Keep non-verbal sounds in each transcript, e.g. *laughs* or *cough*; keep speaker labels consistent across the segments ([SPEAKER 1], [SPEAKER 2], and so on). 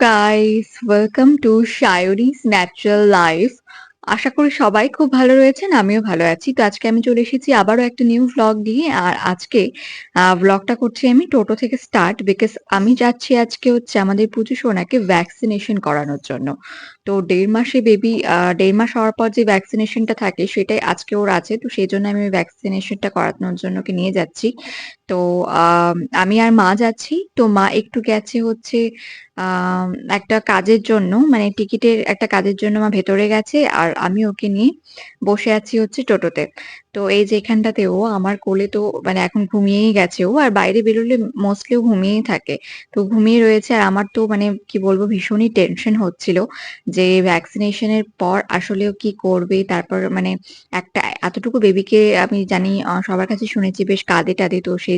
[SPEAKER 1] Guys welcome to Sairis natural life আশা করি সবাই খুব ভালো রয়েছেন, আমিও ভালো আছি। তো আজকে আমি চলে এসেছি আবারও একটা নিউ ভ্লগ দিয়ে আর আজকে ভ্লগটা করছি আমি টোটো থেকে স্টার্ট বিকজ আমি যাচ্ছি আজকে হচ্ছে আমাদের পুজো সোনাকে ভ্যাকসিনেশন করানোর জন্য। তো দেড় মাসে বেবি দেড় মাস হওয়ার পর যে ভ্যাকসিনেশনটা থাকে, সেটাই আজকে ওর আছে। তো সেই জন্য আমি ভ্যাকসিনেশনটা করানোর জন্য ওকে নিয়ে যাচ্ছি। তো, আমি আর মা যাচ্ছি। তো মা একটু গেছে হচ্ছে একটা কাজের জন্য মানে টিকিটের একটা কাজের জন্য মা ভেতরে গেছে আর আমি ওকে নিয়ে বসে আছি হচ্ছে টোটোতে। তো এই যে এখানটাতে ও আমার কোলে তো মানে এখন ঘুমিয়েই গেছে ও আর বাইরে বেরোলে মোস্টলি ও ঘুমিয়েই থাকে। তো ঘুমিয়ে রয়েছে আর আমার তো মানে কি বলব ভীষণই টেনশন হচ্ছিল যে ভ্যাকসিনেশনের পর আসলেও কি করবে? তারপর মানে একটা এতটুকু বেবিকে আমি জানি সবার কাছে শুনেছি বেশ কাঁদে টাদে তো সেই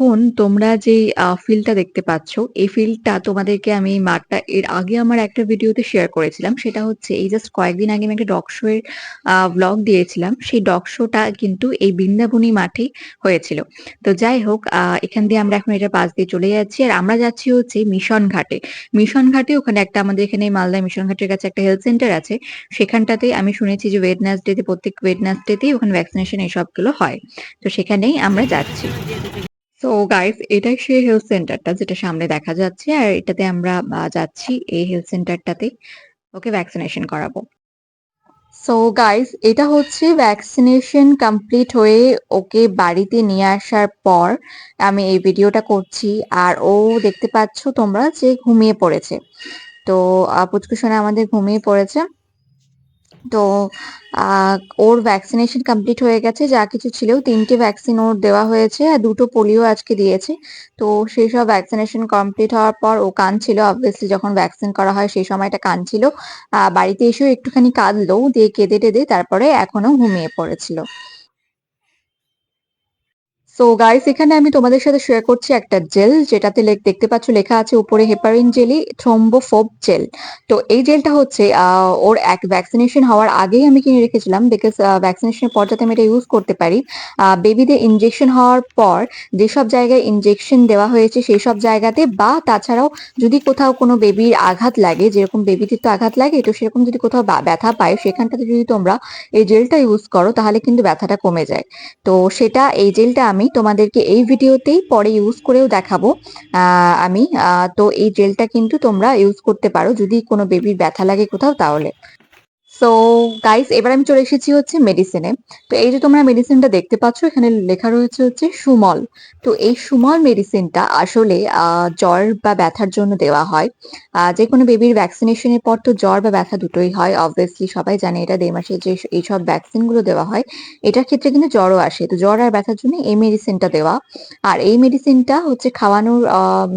[SPEAKER 1] এখন তোমরা যে ফিল্ডটা দেখতে পাচ্ছ, এই ফিল্ডটা তোমাদেরকে আমি মাঠটা এর আগে আমার একটা ভিডিওতে শেয়ার করেছিলাম। সেটা হচ্ছে এই জাস্ট কয়েকদিন আগে আমি একটা ডগ শো এর ব্লগ দিয়েছিলাম। সেই ডগ শোটা কিন্তু এই বৃন্দাবনী মাঠে হয়েছিল। তো যাই হোক এখান দিয়ে আমরা এখন এটা পাশ দিয়ে চলে যাচ্ছি। আর আমরা যাচ্ছি হচ্ছে মিশন ঘাটে। মিশন ঘাটে ওখানে একটা আমাদের এখানে মালদা মিশন ঘাটের কাছে একটা হেলথ সেন্টার আছে। সেখানটাতে আমি শুনেছি যে ওয়েডনেসডেতে প্রত্যেক ওয়েডনেসডেতেই ওখানে ভ্যাকসিনেশন এইসবগুলো হয়। তো সেখানেই আমরা যাচ্ছি। সো গাইস এটাই সেই হেলথ সেন্টারটা যেটা সামনে দেখা যাচ্ছে, আর এটাতে আমরা যাচ্ছি এই হেলথ সেন্টারটাতে ওকে ভ্যাকসিনেশন করাবো। সো গাইস এটা হচ্ছে ভ্যাকসিনেশন কমপ্লিট হয়ে ওকে বাড়িতে নিয়ে আসার পর আমি এই ভিডিওটা করছি, আর ও দেখতে পাচ্ছ তোমরা যে ঘুমিয়ে পড়েছে। তো পুচকুসোনা আমাদের ঘুমিয়ে পড়েছে। তো ওর ভ্যাকসিনেশন কমপ্লিট হয়ে গেছে, যা কিছু ছিল তিনটে ভ্যাকসিন ওর দেওয়া হয়েছে আর দুটো পোলিও আজকে দিয়েছে। তো সেই সব ভ্যাকসিনেশন কমপ্লিট হওয়ার পর ও কাঁদছিল অবভিয়াসলি যখন ভ্যাকসিন করা হয় সেই সময়টা কাঁদছিল। বাড়িতে এসেও একটুখানি কাঁদলো, দিয়ে কেঁদে টেদে তারপরে এখনও ঘুমিয়ে পড়েছিল। সো গাইস এখানে আমি তোমাদের সাথে শেয়ার করছি একটা জেল যেটাতে দেখতে পাচ্ছ লেখা আছে উপরে হেপারিন জেলি থ্রোম্বোফোব জেল তো এই জেলটা হচ্ছে ওর এক ভ্যাকসিনেশন হওয়ার আগেই আমি কিনে রেখেছিলাম বিকজ ভ্যাকসিনেশনের পর যাতে আমি এটা ইউজ করতে পারি। বেবিদের ইনজেকশন হওয়ার পর যেসব জায়গায় ইনজেকশন দেওয়া হয়েছে সেই সব জায়গাতে বা তাছাড়াও যদি কোথাও কোনো বেবির আঘাত লাগে, যেরকম বেবিদের তো আঘাত লাগে, তো সেরকম যদি কোথাও ব্যথা পায়, সেখানটাতে যদি তোমরা এই জেলটা ইউজ করো, তাহলে কিন্তু ব্যথাটা কমে যায়। তো সেটা এই জেলটা আমি তোমাদেরকে এই ভিডিওতেই পরে ইউজ করেও দেখাবো। আমি তো এই জেলটা কিন্তু তোমরা ইউজ করতে পারো। যদি কোনো বেবির ব্যথা লাগে কোথাও তাহলে। সো গাইস এবার আমি চলে এসেছি হচ্ছে মেডিসিনে তো এই যে তোমরা মেডিসিনটা দেখতে পাচ্ছ, এখানে লেখা রয়েছে হচ্ছে সুমল। তো এই সুমল মেডিসিনটা আসলে জ্বর বা ব্যথার জন্য দেওয়া হয়। যে কোনো বেবির ভ্যাকসিনেশনের পর তো জ্বর বা ব্যথা দুটোই হয় অবভিয়াসলি সবাই জানে এটা দেড় মাসে যে এইসব ভ্যাকসিনগুলো দেওয়া হয়। এটার ক্ষেত্রে কিন্তু জ্বরও আসে। তো জ্বর আর ব্যথার জন্য এই মেডিসিনটা দেওয়া। আর এই মেডিসিনটা হচ্ছে খাওয়ানোর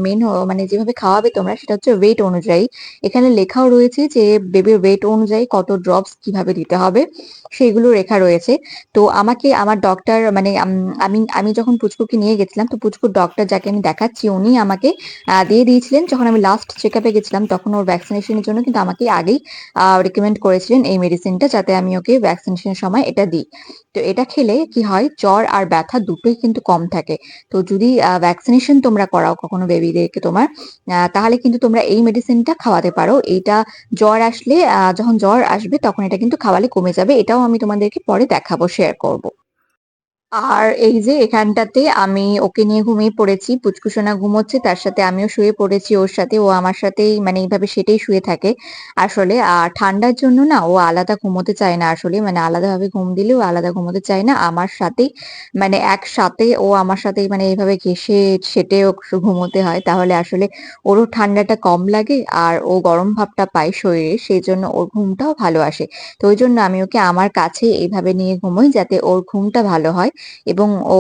[SPEAKER 1] মেন মানে যেভাবে খাওয়াবে তোমরা, সেটা হচ্ছে ওয়েট অনুযায়ী। এখানে লেখাও রয়েছে যে বেবির ওয়েট অনুযায়ী কত ড্রপস কীভাবে দিতে হবে, সেইগুলো রেখা রয়েছে। তো আমাকে, আমার ডক্টর মানে আমি আমি যখন পুচকুকে নিয়ে গেছিলাম, তো পুচকুর ডক্টর যাকে আমি দেখাচ্ছি, উনি আমাকে দিয়ে দিয়েছিলেন। যখন আমি লাস্ট চেক আপে গেছিলাম, তখন ওর ভ্যাকসিনেশনের জন্য কিন্তু আমাকে আগেই রিকমেন্ড করেছিলেন এই মেডিসিনটা যাতে আমি ওকে ভ্যাকসিনেশনের সময় এটা দিই। তো এটা খেলে কি হয়, জ্বর আর ব্যথা দুটোই কিন্তু কম থাকে। তো যদি ভ্যাকসিনেশন তোমরা করাও কখনো বেবিদেরকে তোমার তাহলে কিন্তু তোমরা এই মেডিসিনটা খাওয়াতে পারো। এইটা জ্বর আসলে যখন জ্বর আসবে তখন এটা কিন্তু খাওয়ালে কমে যাবে এটাও আমি তোমাদেরকে পরে দেখাবো শেয়ার করব। আর এই যে এখানটাতে আমি ওকে নিয়ে ঘুমিয়ে পড়েছি, পুচকুসোনা ঘুমোচ্ছে, তার সাথে আমিও শুয়ে পড়েছি ওর সাথে, ও আমার সাথেই মানে এইভাবে সেটাই শুয়ে থাকে। আসলে আর ঠান্ডার জন্য না ও আলাদা ঘুমোতে চায় না আসলে মানে আলাদাভাবে ঘুম দিলেও আলাদা ঘুমোতে চায় না। আমার সাথেই মানে একসাথে ও আমার সাথেই মানে এইভাবে ঘেসে সেটে ও ঘুমোতে হয়। তাহলে আসলে ওরও ঠান্ডাটা কম লাগে আর ও গরম ভাবটা পায় শরীরে সেই জন্য ওর ঘুমটাও ভালো আসে। তো ওই জন্য আমি ওকে আমার কাছে এইভাবে নিয়ে ঘুমোই যাতে ওর ঘুমটা ভালো হয়। এবং ও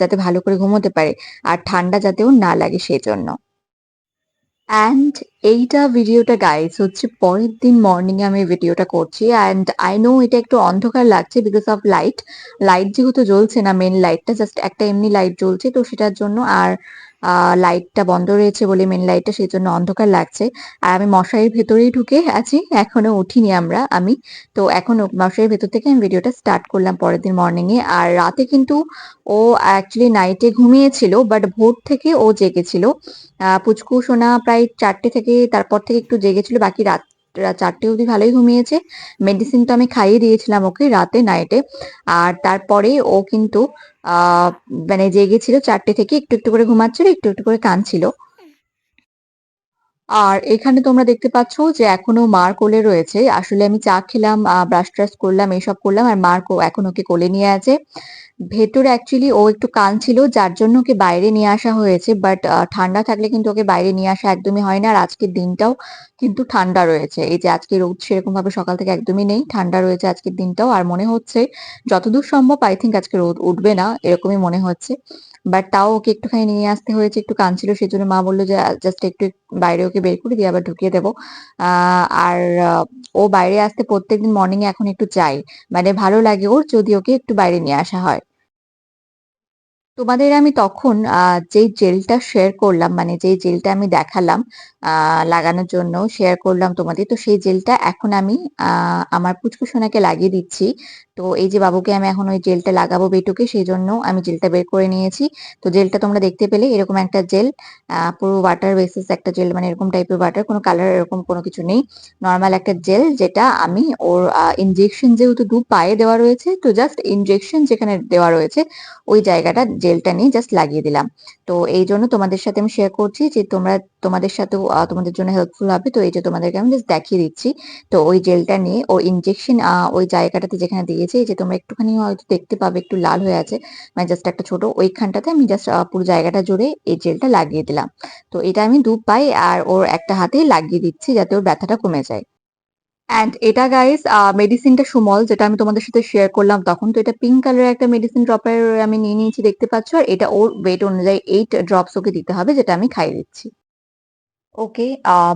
[SPEAKER 1] যাতে ভালো করে ঘুমোতে পারে আর ঠান্ডা যাতে ও না লাগে সেই জন্য অ্যান্ড এইটা ভিডিওটা গাইস হচ্ছে পরের দিন মর্নিং এ আমি ভিডিওটা করছি। অ্যান্ড আই নো এটা একটু অন্ধকার লাগছে বিকজ অফ লাইট লাইট যেহেতু জ্বলছে না মেন লাইটটা জাস্ট একটা এমনি লাইট জ্বলছে, তো সেটার জন্য আর লাইটটা বন্ধ রয়েছে বলে মেন লাইটটা সেই জন্য অন্ধকার লাগছে। আর আমি মশারির ভেতরেই ঢুকে আছি, এখনও উঠিনি আমরা, আমি। তো এখন মশারির ভেতর থেকে আমি ভিডিওটা স্টার্ট করলাম পরের দিন মর্নিং এ। আর রাতে কিন্তু ও অ্যাকচুয়ালি নাইটে ঘুমিয়েছিল বাট ভোর থেকে ও জেগেছিল। পুচকু, সোনা প্রায় চারটে থেকে তারপর থেকে একটু জেগেছিল, বাকি রাত চারটে অবধি ভালোই ঘুমিয়েছে। মেডিসিন তো আমি খাইয়ে দিয়েছিলাম ওকে রাতে নাইটে আর তারপরে ও কিন্তু মানে জেগেছিল চারটে থেকে, একটু একটু করে ঘুমাচ্ছিল, একটু একটু করে কাঁদছিল। আর এখানে তোমরা দেখতে পাচ্ছ যে এখনও মার কোলে রয়েছে। আসলে আমি চা খেলাম ব্রাশ ট্রাশ করলাম এইসব করলাম, আর মার এখনও ওকে কোলে নিয়ে আছে। ভেতরে অ্যাকচুয়ালি ও একটু কান ছিল, যার জন্য ওকে বাইরে নিয়ে আসা হয়েছে বাট ঠান্ডা থাকলে কিন্তু ওকে বাইরে নিয়ে আসা একদমই হয় না, আর আজকের দিনটাও কিন্তু ঠান্ডা রয়েছে। এই যে আজকে রোদ সেরকম ভাবে সকাল থেকে একদমই নেই, ঠান্ডা রয়েছে আজকের দিনটাও, আর মনে হচ্ছে যতদূর সম্ভব আই থিঙ্ক আজকে রোদ উঠবে না, এরকমই মনে হচ্ছে। বাট তাও ওকে একটুখানি নিয়ে আসতে হয়েছে, একটু কাঁদছিল, সেজন্য মা বলল যে জাস্ট একটু বাইরে ওকে বের করে দিয়ে আবার ঢুকিয়ে দেবো। আর ও বাইরে আসতে প্রত্যেকদিন মর্নিং এ এখন একটু চাই মানে ভালো লাগে ওর যদি ওকে একটু বাইরে নিয়ে আসা হয়। তোমাদের আমি তখন যেই জেলটা শেয়ার করলাম মানে যেই জেলটা আমি দেখালাম লাগানোর জন্য শেয়ার করলাম তোমাদের, তো সেই জেলটা এখন আমি আমার পুচকু সোনাকে লাগিয়ে দিচ্ছি। তো এই যে বাবুকে আমি এখন ওই জেলটা লাগাবো বেটুকে সেই জন্য আমি জেলটা বের করে নিয়েছি। তো জেলটা তোমরা দেখতে পেলে, এরকম একটা জেল পুরো ওয়াটার বেসিস একটা জেল মানে এরকম টাইপের ওয়াটার কোনো কালার এরকম কোনো কিছু নেই। নর্মাল একটা জেল যেটা আমি ওর ইনজেকশন যেহেতু দু পায়ে দেওয়া রয়েছে, তো জাস্ট ইনজেকশন যেখানে দেওয়া রয়েছে, ওই জায়গাটা জেলটা নিয়ে জাস্ট লাগিয়ে দিলাম। তো এই জন্য তোমাদের সাথে আমি শেয়ার করছি যে তোমরা, তোমাদের সাথেও তোমাদের জন্য হেল্পফুল হবে। তো এই যে তোমাদেরকে আমি জাস্ট দেখিয়ে দিচ্ছি। তো ওই জেলটা নিয়ে ও ইনজেকশন ওই জায়গাটাতে যেখানে দিয়েছে যে তোমরা একটুখানি হয়তো দেখতে পাবে, একটু লাল হয়ে আছে। মানে জাস্ট একটা ছোট ওইখানটাতে আমি জাস্ট পুরো জায়গাটা জুড়ে এই জেলটা লাগিয়ে দিলাম। তো এটা আমি দু পাই আর ওর একটা হাতে লাগিয়ে দিচ্ছি যাতে ওর ব্যথাটা কমে যায়। অ্যান্ড এটা গাইস মেডিসিনটা সুমল, যেটা আমি তোমাদের সাথে শেয়ার করলাম তখন, তো এটা পিঙ্ক কালারের একটা মেডিসিন ড্রপের আমি নিয়ে নিয়েছি, দেখতে পাচ্ছ? আর এটা ওর ওয়েট অনুযায়ী এইট ড্রপস ওকে দিতে হবে, যেটা আমি খাইয়ে দিচ্ছি। ওকে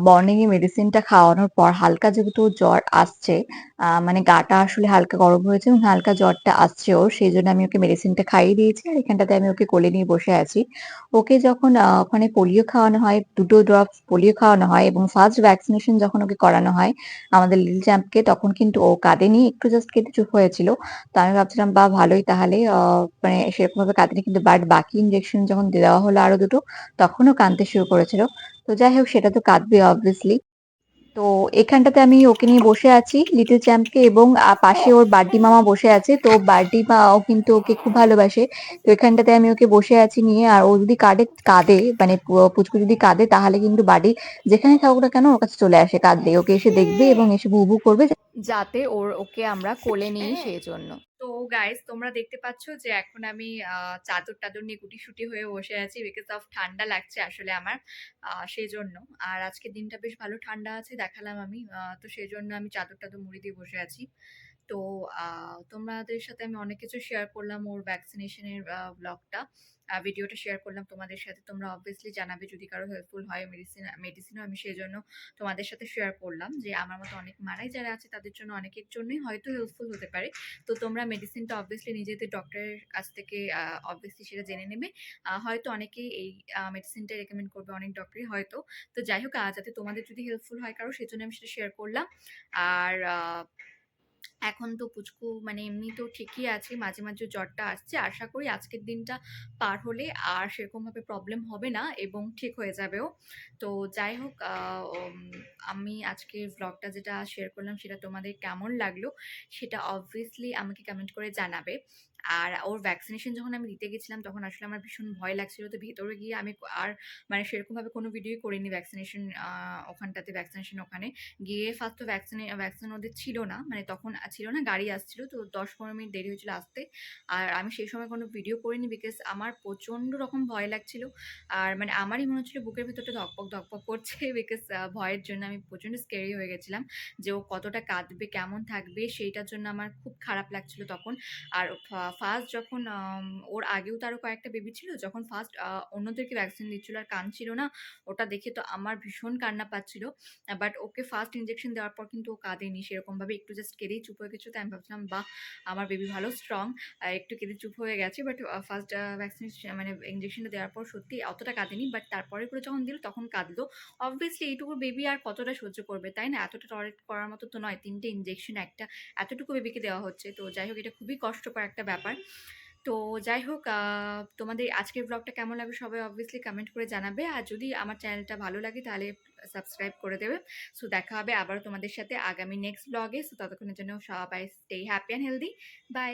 [SPEAKER 1] মর্নিং এ মেডিসিনটা খাওয়ানোর পর হালকা যেহেতু জ্বর আসছে মানে গাটা আসলে হালকা গরম হয়েছে এবং হালকা জ্বরটা আসছে ওর, সেই জন্য আমি ওকে মেডিসিনটা খাইয়ে দিয়েছি আর এখানটাতে আমি ওকে কোলে নিয়ে বসে আছি। ওকে যখন ওখানে পোলিও খাওয়ানো হয়, দুটো ড্রপস পোলিও খাওয়ানো হয় এবং ফার্স্ট ভ্যাকসিনেশন যখন ওকে করানো হয় আমাদের লিল চ্যাম্পকে তখন কিন্তু ও কাঁদে নিয়ে একটু জাস্ট কেটে চুপ হয়েছিল। তো আমি ভাবছিলাম বা ভালোই তাহলে। মানে সেরকম ভাবে কাঁদেনি, কিন্তু বাট বাকি ইনজেকশন যখন দেওয়া হলো আরও দুটো, তখনও কাঁদতে শুরু করেছিল। তো যাই হোক সেটা তো কাঁদবে অবভিয়াসলি তো এখানটাতে আমি ওকে নিয়ে বসে আছি লিটল চ্যাম্পকে এবং পাশে ওর বার্ডি মামা বসে আছে। তো বার্ডি মাও কিন্তু ওকে খুব ভালোবাসে। তো এখানটাতে আমি ওকে বসে আছি নিয়ে আর ও যদি কাঁদে কাঁদে মানে পুচকু যদি কাঁদে তাহলে কিন্তু বাড়ি যেখানে থাকুক না কেন ওর কাছে চলে আসে কাঁদবে ওকে এসে দেখবে এবং এসে ভু ভু করবে। যাতে ওর ওকে আমরা কোলে নিই সেই জন্য।
[SPEAKER 2] তো গাইজ তোমরা দেখতে পাচ্ছ যে এখন আমি চাদর টাদর নিয়ে গুটিসুটি হয়ে বসে আছি বিকজ অফ ঠান্ডা লাগছে আসলে আমার সেই জন্য আর আজকে দিনটা বেশ ভালো ঠান্ডা আছে, দেখালাম আমি তো সেই জন্য আমি চাদর টাদর মুড়ি দিয়ে বসে আছি। তো তোমাদের সাথে আমি অনেক কিছু শেয়ার করলাম ওর ভ্যাকসিনেশনের ব্লগটা ভিডিওটা শেয়ার করলাম তোমাদের সাথে। তোমরা অবভিয়াসলি জানাবে যদি কারও হেল্পফুল হয় মেডিসিন মেডিসিনও আমি সেই জন্য তোমাদের সাথে শেয়ার করলাম যে, আমার মতো অনেক মারাই যারা আছে তাদের জন্য অনেকের জন্যই হয়তো হেল্পফুল হতে পারে। তো তোমরা মেডিসিনটা অবভিয়াসলি নিজেদের ডক্টরের কাছ থেকে অবভিয়াসলি সেটা জেনে নেবে। হয়তো অনেকেই এই মেডিসিনটা রেকমেন্ড করবে অনেক ডক্টরই হয়তো। তো যাই হোক যাতে তোমাদের যদি হেল্পফুল হয় কারও, সেজন্য আমি সেটা শেয়ার করলাম। আর এখন তো পুচকু মানে এমনি তো ঠিকই আছে, মাঝে মাঝে জ্বরটা আসছে। আশা করি আজকের দিনটা পার হলে আর সেরকমভাবে প্রবলেম হবে না এবং ঠিক হয়ে যাবেও। তো যাই হোক আমি আজকে ব্লগটা যেটা শেয়ার করলাম সেটা তোমাদের কেমন লাগল সেটা অবভিয়াসলি আমাকে কমেন্ট করে জানাবে। আর ওর ভ্যাকসিনেশন যখন আমি দিতে গেছিলাম, তখন আসলে আমার ভীষণ ভয় লাগছিল। তো ভেতরে গিয়ে আমি আর মানে সেরকমভাবে কোনো ভিডিও করিনি ভ্যাকসিনেশন ওখানটাতে ভ্যাকসিনেশন ওখানে। গিয়ে ফার্স্ট তো ভ্যাকসিনে ভ্যাকসিন ওদের ছিল না মানে তখন ছিল
[SPEAKER 1] ছিল না, গাড়ি আসছিল। তো দশ পনেরো মিনিট দেরি হয়েছিল আসতে। আর আমি সেই সময় কোনো ভিডিও করিনি বিকজ আমার প্রচণ্ড রকম ভয় লাগছিল। আর মানে আমারই মনে হচ্ছিল বুকের ভিতরটা ধকপক ধকপক করছে *laughs* বিকজ ভয়ের জন্য আমি প্রচণ্ড স্কেরি হয়ে গেছিলাম যে ও কতটা কাঁদবে, কেমন থাকবে, সেইটার জন্য আমার খুব খারাপ লাগছিল তখন। আর ফার্স্ট যখন ওর আগেও তারও কয়েকটা বেবি ছিল, যখন ফার্স্ট অন্যদেরকে ভ্যাকসিন দিচ্ছিল, আর কাঁদছিল না, ওটা দেখে তো আমার ভীষণ কান্না পাচ্ছিল। বাট ওকে ফার্স্ট ইঞ্জেকশন দেওয়ার পর কিন্তু ও কাঁদেনি সেরকমভাবে, একটু জাস্ট কেঁদেই চুপ হয়ে গেছিল, তাই আমি ভাবছিলাম, বাহ, আমার বেবি ভালো স্ট্রং একটু কেঁদে চুপ হয়ে গেছে বাট ফার্স্ট ভ্যাকসিনেশন মানে ইঞ্জেকশনটা দেওয়ার পর সত্যি অতটা কাঁদেনি বাট তারপরে করে যখন দিল, তখন কাঁদলো। অবভিয়াসলি এইটুকু বেবি আর কতটা সহ্য করবে, তাই না? এতটা টলারেট করার মতো তো নয়, তিনটে ইঞ্জেকশন একটা, এতটুকু বেবিকে দেওয়া হচ্ছে, তো যাই হোক, এটা খুবই কষ্টকর একটা ব্যাপার। তো যাই হোক তোমাদের আজকের ব্লগটা কেমন লাগবে সবাই অবভিয়াসলি কমেন্ট করে জানাবে। আর যদি আমার চ্যানেলটা ভালো লাগে তাহলে সাবস্ক্রাইব করে দেবে। সো দেখা হবে আবারও তোমাদের সাথে আগামী নেক্সট ব্লগে সো ততক্ষণের জন্য সবাই stay happy and healthy bye